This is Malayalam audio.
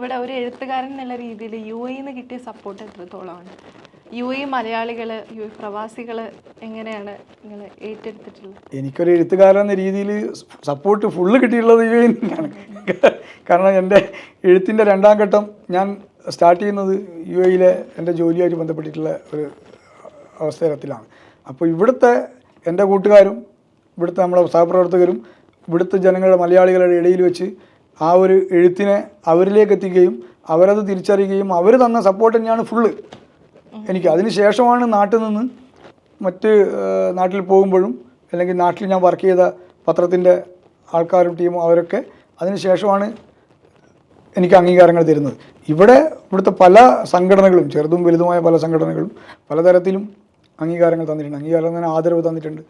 ഇവിടെ ഒരു എഴുത്തുകാരൻ എന്നുള്ള രീതിയിൽ യു നിന്ന് കിട്ടിയ സപ്പോർട്ട് എത്രത്തോളമാണ് യു എ മലയാളികൾ യു എ പ്രവാസികൾ എങ്ങനെയാണ് നിങ്ങൾ ഏറ്റെടുത്തിട്ടുള്ളത്? എനിക്കൊരു എഴുത്തുകാരൻ എന്ന രീതിയിൽ സപ്പോർട്ട് ഫുള്ള് കിട്ടിയിട്ടുള്ളത് യു എ നിന്നാണ് കാരണം എന്റെ എഴുത്തിന്റെ രണ്ടാം ഘട്ടം ഞാൻ സ്റ്റാർട്ട് ചെയ്യുന്നത് യു എയിലെ എന്റെ ജോലിയായിട്ട് ബന്ധപ്പെട്ടിട്ടുള്ള ഒരു അവസരത്തിലാണ്. അപ്പോൾ ഇവിടുത്തെ എന്റെ കൂട്ടുകാരും ഇവിടുത്തെ നമ്മുടെ സഹപ്രവർത്തകരും ഇവിടുത്തെ ജനങ്ങളുടെ മലയാളികളുടെ ഇടയിൽ വെച്ച് ആ ഒരു എഴുത്തിനെ അവരിലേക്ക് എത്തിക്കുകയും അവരത് തിരിച്ചറിയുകയും അവർ തന്ന സപ്പോർട്ട് തന്നെയാണ് ഫുള്ള് എനിക്ക് അതിന് ശേഷമാണ് നാട്ടിൽ നിന്ന് മറ്റ് നാട്ടിൽ പോകുമ്പോഴും അല്ലെങ്കിൽ നാട്ടിൽ ഞാൻ വർക്ക് ചെയ്ത പത്രത്തിന്റെ ആൾക്കാരും ടീമും അവരൊക്കെ അതിന് ശേഷമാണ് എനിക്ക് അംഗീകാരങ്ങൾ തരുന്നത്. ഇവിടെ ഇവിടുത്തെ പല സംഘടനകളും ചെറുതും വലുതുമായ പല സംഘടനകളും പലതരത്തിലും അംഗീകാരങ്ങൾ തന്നിട്ടുണ്ട്. അംഗീകാരം തന്നെ ആദരവ് തന്നിട്ടുണ്ട്.